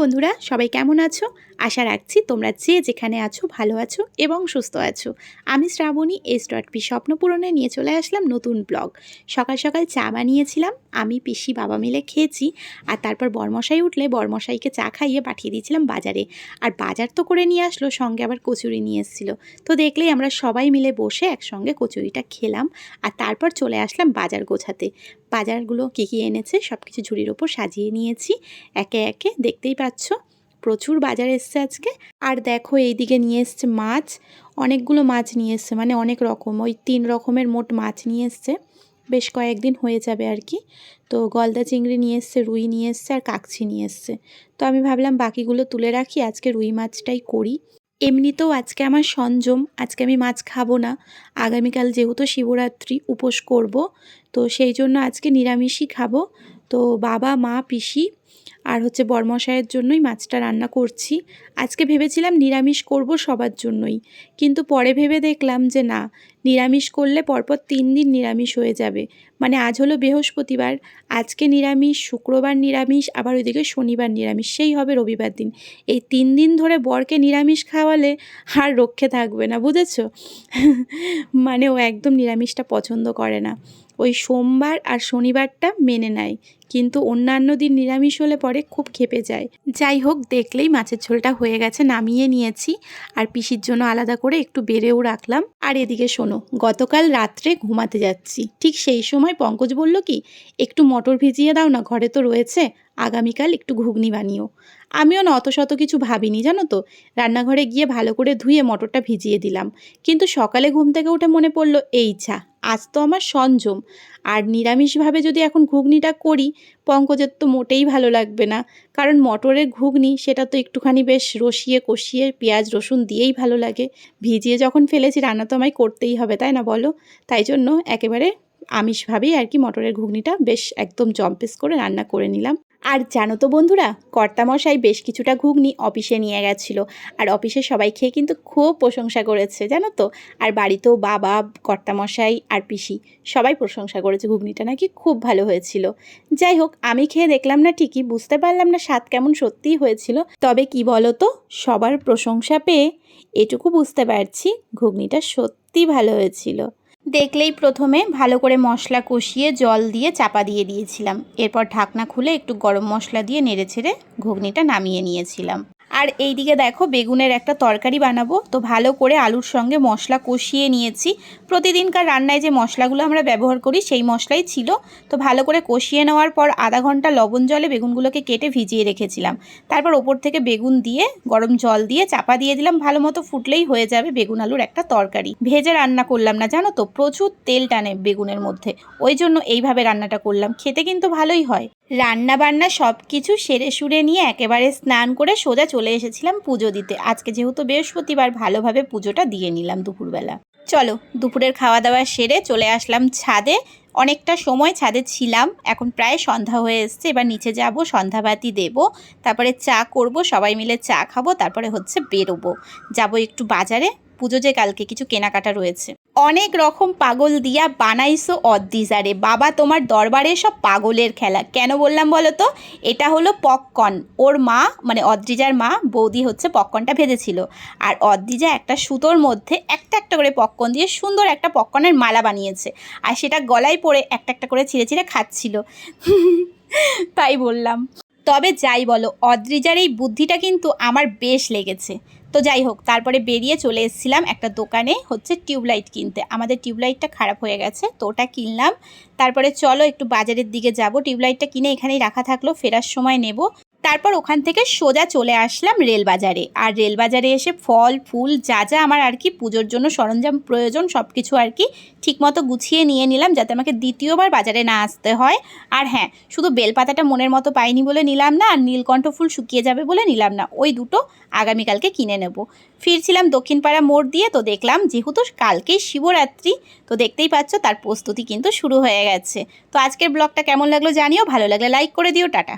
বন্ধুরা, সবাই কেমন আছো? আশা রাখছি তোমরা যে যেখানে আছো ভালো আছো এবং সুস্থ আছো। আমি শ্রাবণী এস ডট পি স্বপ্ন পূরণে নিয়ে চলে আসলাম নতুন ব্লগ সকাল সকাল চা বানিয়েছিলাম, আমি, পিসি, বাবা মিলে খেয়েছি আর তারপর বরমশাই উঠলে বরমশাইকে চা খাইয়ে পাঠিয়ে দিয়েছিলাম বাজারে। আর বাজার তো করে নিয়ে আসলো, সঙ্গে আবার কচুরি নিয়ে এসেছিল। তো দেখলেই আমরা সবাই মিলে বসে একসঙ্গে কচুরিটা খেলাম আর তারপর চলে আসলাম বাজার গোছাতে। বাজারগুলো কী কী এনেছে সব কিছু ঝুড়ির ওপর সাজিয়ে নিয়েছি। একে একে দেখতেই পাচ্ছ, প্রচুর বাজার এসছে আজকে। আর দেখো এইদিকে নিয়ে এসছে মাছ, অনেকগুলো মাছ নিয়ে এসছে মানে অনেক রকম, ওই তিন রকমের মোট মাছ নিয়ে এসছে। বেশ কয়েকদিন হয়ে যাবে আর কি। তো গলদা চিংড়ি নিয়ে এসছে, রুই নিয়ে এসছে আর কাকছি নিয়ে এসছে। তো আমি ভাবলাম বাকিগুলো তুলে রাখি, আজকে রুই মাছটাই করি। এমনিতেও আজকে আমার সংযম, আজকে আমি মাছ খাব না। আগামীকাল যেহেতু শিবরাত্রি, উপোস করব। তো সেই জন্য আজকে নিরামিষই খাব। তো বাবা, মা, পিসি আর হচ্ছে বরমশাইয়ের জন্যই মাছটা রান্না করছি। আজকে ভেবেছিলাম নিরামিষ করব সবার জন্যই। কিন্তু পরে ভেবে দেখলাম যে না, নিরামিষ করলে পরপর তিন দিন নিরামিষ হয়ে যাবে। মানে আজ হলো বৃহস্পতিবার, আজকে নিরামিষ, শুক্রবার নিরামিষ, আবার ওইদিকে শনিবার নিরামিষ, সেই হবে রবিবার দিন। এই তিন দিন ধরে বরকে নিরামিষ খাওয়ালে আর রক্ষে থাকবে না, বুঝেছ? মানে ও একদম নিরামিষটা পছন্দ করে না। ওই সোমবার আর শনিবারটা মেনে নেয়। কিন্তু অন্যান্য দিন নিরামিষ হলে পরে খুব খেপে যায়। যাই হোক দেখলেই মাছের ঝোলটা হয়ে গেছে, নামিয়ে নিয়েছি। আর পিসির জন্য আলাদা করে একটু বেড়েও রাখলাম। আর এদিকে শোনো, গতকাল রাত্রে ঘুমাতে যাচ্ছি। ঠিক সেই সময় পঙ্কজ বলল কি, একটু মটর ভিজিয়ে দাও না, ঘরে তো রয়েছে। আগামীকাল একটু ঘুগনি বানিও। আমিও না অত শত কিছু ভাবিনি, জানো তো? রান্নাঘরে গিয়ে ভালো করে ধুয়ে মটরটা ভিজিয়ে দিলাম। কিন্তু সকালে ঘুম থেকে উঠে মনে পড়ল, এই ছা আজ তো আমার সংযম আর নিরামিষভাবে যদি এখন ঘুগনিটা করি, পঙ্কজের তো মোটেই ভালো লাগবে না। কারণ মটরের ঘুগনি, সেটা তো একটুখানি বেশ রসিয়ে কষিয়ে পেঁয়াজ, রসুন দিয়েই ভালো লাগে। ভিজিয়ে যখন ফেলেছি, রান্না তো আমায় করতেই হবে, তাই না বলো? তাই জন্য একেবারে আমিষভাবেই আর কি মটরের ঘুগনিটা বেশ একদম জম্পেস করে রান্না করে নিলাম। আর জানো তো বন্ধুরা, কর্তামশাই বেশ কিছুটা ঘুগনি অফিসে নিয়ে গেছিল। আর অফিসে সবাই খেয়ে কিন্তু খুব প্রশংসা করেছে, জানো তো? আর বাড়িতেও বাবা, কর্তামশাই আর পিসি সবাই প্রশংসা করেছে ঘুগনিটা, নাকি খুব ভালো হয়েছিল। যাই হোক, আমি খেয়ে দেখলাম না ঠিকই, বুঝতে পারলাম না স্বাদ কেমন সত্যিই হয়েছিল। তবে কি বলো তো, সবার প্রশংসা পেয়ে এটুকু বুঝতে পারছি ঘুগনিটা সত্যি ভালো হয়েছিল। দেখলেই প্রথমে ভালো করে মশলা কষিয়ে জল দিয়ে চাপা দিয়ে দিয়েছিলাম। এরপর ঢাকনা খুলে একটু গরম মশলা দিয়ে নেড়ে ছেড়ে ঘুগনিটা নামিয়ে নিয়েছিলাম। আর এই দিকে দেখো বেগুনের একটা তরকারি বানাবো। তো ভালো করে আলুর সঙ্গে মশলা কষিয়ে নিয়েছি। প্রতিদিনকার রান্নায় যে মশলাগুলো আমরা ব্যবহার করি, সেই মশলাই ছিল। তো ভালো করে কষিয়ে নেওয়ার পর আধা ঘণ্টা লবণ জলে বেগুনগুলোকে কেটে ভিজিয়ে রেখেছিলাম। তারপর ওপর থেকে বেগুন দিয়ে, গরম জল দিয়ে চাপা দিয়ে দিলাম। ভালো মতো ফুটলেই হয়ে যাবে বেগুন আলুর একটা তরকারি। ভেজে রান্না করলাম না, জানো তো? প্রচুর তেল টানে বেগুনের মধ্যে। ওই জন্য এইভাবে রান্নাটা করলাম। খেতে কিন্তু ভালোই হয়। রান্না বান্না সব কিছু সেরে সুরে নিয়ে একেবারে স্নান করে সোজা চলে এসেছিলাম পুজো দিতে। আজকে যেহেতু বৃহস্পতিবার, ভালোভাবে পুজোটা দিয়ে নিলাম দুপুরবেলা। চলো, দুপুরের খাওয়া দাওয়া সেরে চলে আসলাম ছাদে। অনেকটা সময় ছাদে ছিলাম, এখন প্রায় সন্ধ্যা হয়ে এসছে, এবার নিচে যাব, সন্ধ্যাবাতি দেব, তারপরে চা করব, সবাই মিলে চা খাব, তারপরে হচ্ছে বেরোবো। যাব একটু বাজারে, পুজো যে কালকে, কিছু কেনাকাটা রয়েছে। অনেক রকম পাগল দিয়া বানাইছো অদ্দিজারে বাবা, তোমার দরবারে সব পাগলের খেলা। কেন বললাম বলো তো? এটা হলো পপকর্ন। ওর মা মানে অদ্রিজার মা, বৌদি হচ্ছে পপকর্নটা ভেজেছিল। আর অদ্রিজা একটা সুতোর মধ্যে একটা একটা করে পপকর্ন দিয়ে সুন্দর একটা পপকর্নের মালা বানিয়েছে। আর সেটা গলায় পরে একটা একটা করে ছিঁড়ে ছিঁড়ে খাচ্ছিল। তাই বললাম। তবে যাই বলো, অদ্রিজার এই বুদ্ধিটা কিন্তু আমার বেশ লেগেছে। তো যাই হোক, তারপরে বেরিয়ে চলে এসেছিলাম একটা দোকানে হচ্ছে টিউবলাইট কিনতে। আমাদের টিউবলাইটটা খারাপ হয়ে গেছে, তো ওটা কিনলাম। তারপরে চলো একটু বাজারের দিকে যাব। টিউবলাইটটা কিনে এখানেই রাখা থাকল, ফেরার সময় নেব। তারপর ওখান থেকে সোজা চলে আসলাম রেলবাজারে। আর রেলবাজারে এসে ফল, ফুল, যা যা আমার আর কি পুজোর জন্য সরঞ্জাম প্রয়োজন সব কিছু আর কি ঠিকমতো গুছিয়ে নিয়ে নিলাম যাতে আমাকে দ্বিতীয়বার বাজারে না আসতে হয়। আর হ্যাঁ শুধু বেলপাতাটা মনের মতো পাইনি বলে নিলাম না, আর নীলকণ্ঠ ফুল শুকিয়ে যাবে বলে নিলাম না, ওই দুটো আগামীকালকে কিনে নেব। ফিরছিলাম দক্ষিণপাড়া মোড় দিয়ে, তো দেখলাম যেহেতু কালকেই শিবরাত্রি, তো দেখতেই পাচ্ছ তার প্রস্তুতি কিন্তু শুরু হয়ে গেছে। তো আজকের ব্লগটা কেমন লাগল জানিও, ভালো লাগলে লাইক করে দিও, টাটা।